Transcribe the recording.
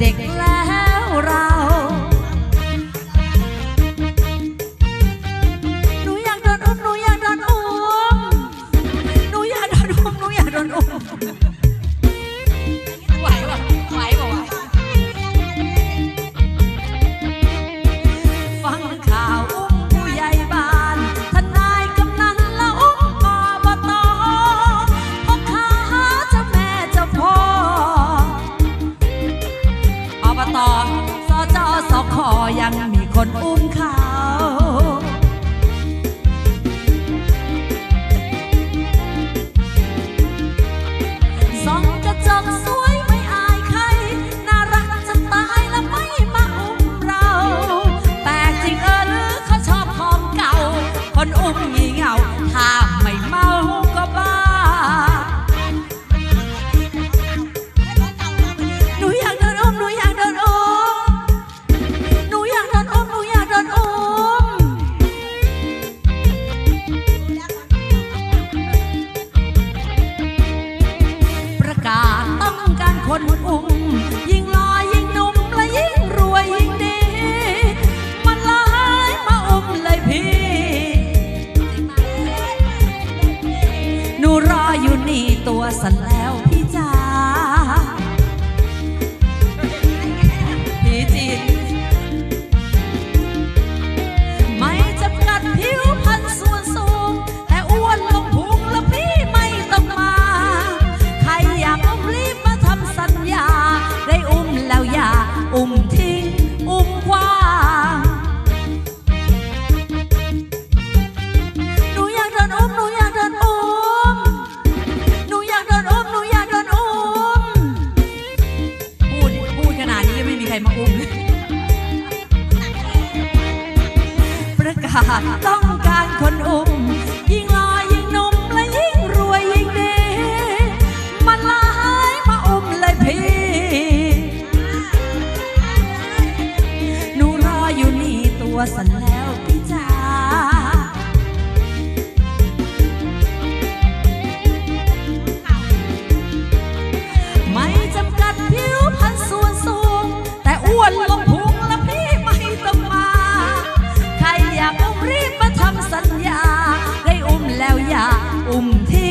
เด็กแล้วเรา สอจอสอคอยังมีคนอุ้มเขา นอุ้มยิ่งลอยยิ่งนุ่มและยิ่งรวยยิ่งดี มันลายมาอุ้มเลยพี่ หนูรออยู่นี่ตัวสั่นแล้วพี่จ๋า ภูมประกาศต้องการคนอุ้มยิ่งลอยยิ่งนุ่มและยิ่งรวยยิ่งดี มันลายมาอุ้มเลยพี่ หนูรออยู่นี่ตัวสันแล้วพี่จ๋า um